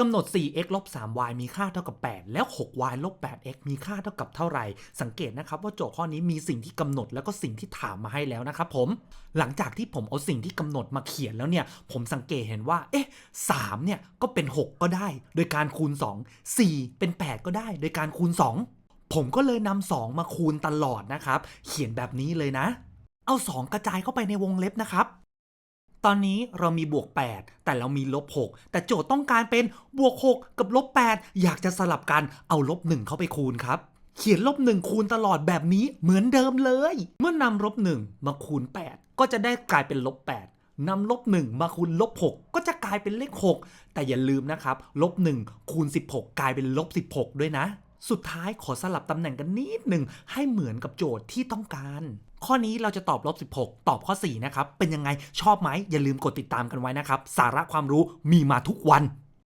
กำหนด 4x ลบ 3y มีค่าเท่ากับ 8 แล้ว 6y ลบ 8x มีค่าเท่ากับเท่าไหร่ สังเกตนะครับว่าโจทย์ข้อนี้มีสิ่งที่กำหนดแล้วก็สิ่งที่ถามมาให้แล้วนะครับผม หลังจากที่ผมเอาสิ่งที่กำหนดมาเขียนแล้วเนี่ย ผมสังเกตเห็นว่า เอ๊ะ3เนี่ยก็เป็น 6 ก็ได้ โดยการคูณ 2 4 เป็น 8 ก็ได้ โดยการคูณ 2 ผมก็เลยนำ2มาคูณตลอดนะครับ เขียนแบบนี้เลยนะ เอา 2 กระจายเข้าไปในวงเล็บนะครับ ตอนนี้เรามีบวก 8 แต่เรามีลบ 6 แต่โจทย์ต้องการเป็นบวก 6 กับลบ 8 อยากจะสลับกันเอาลบ 1 เข้าไปคูณครับเขียนลบ1คูณตลอดแบบนี้เหมือนเดิมเลย เมื่อนำลบ1มาคูณ 8 ก็จะได้กลายเป็นลบ8นำลบ1มาคูณลบ6ก็จะกลายเป็นเลข 6 แต่อย่าลืมนะครับลบ1คูณ 16 กลายเป็นลบ 16 ด้วยนะ สุดท้ายขอสลับตำแหน่งกันนิดหนึ่งให้เหมือนกับโจทย์ที่ต้องการ ข้อนี้เราจะตอบลบ 16 ตอบข้อ 4 นะครับ เป็นยังไงชอบไหมอย่าลืมกดติดตามกันไว้นะครับ สาระความรู้มีมาทุกวัน